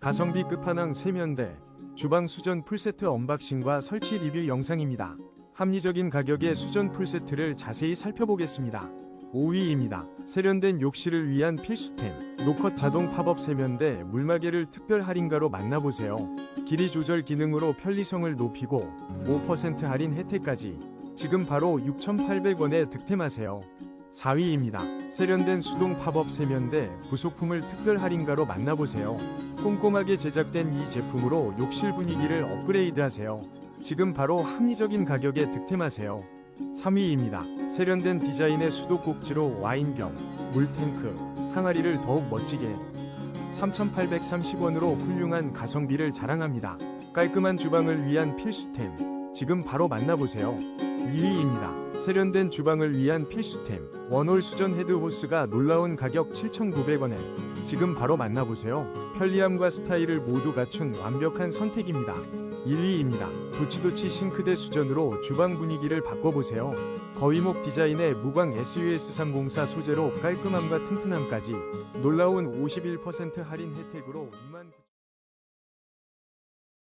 가성비 끝판왕 세면대 주방 수전 풀세트 언박싱과 설치 리뷰 영상입니다. 합리적인 가격의 수전 풀세트를 자세히 살펴보겠습니다. 5위입니다. 세련된 욕실을 위한 필수템 노컷 자동 팝업 세면대 물마개를 특별 할인가로 만나보세요. 길이 조절 기능으로 편리성을 높이고 5% 할인 혜택까지 지금 바로 6,800원에 득템하세요. 4위입니다. 세련된 수동 팝업 세면대 부속품을 특별 할인가로 만나보세요. 꼼꼼하게 제작된 이 제품으로 욕실 분위기를 업그레이드하세요. 지금 바로 합리적인 가격에 득템하세요. 3위입니다. 세련된 디자인의 수도꼭지로 와인 겸 물탱크, 항아리를 더욱 멋지게 3,830원으로 훌륭한 가성비를 자랑합니다. 깔끔한 주방을 위한 필수템. 지금 바로 만나보세요. 2위입니다. 세련된 주방을 위한 필수템. 원홀 수전 헤드 호스가 놀라운 가격 7,900원에 지금 바로 만나보세요. 편리함과 스타일을 모두 갖춘 완벽한 선택입니다. 1위입니다. 도치도치 싱크대 수전으로 주방 분위기를 바꿔보세요. 거위목 디자인의 무광 SUS304 소재로 깔끔함과 튼튼함까지 놀라운 51% 할인 혜택으로 29,000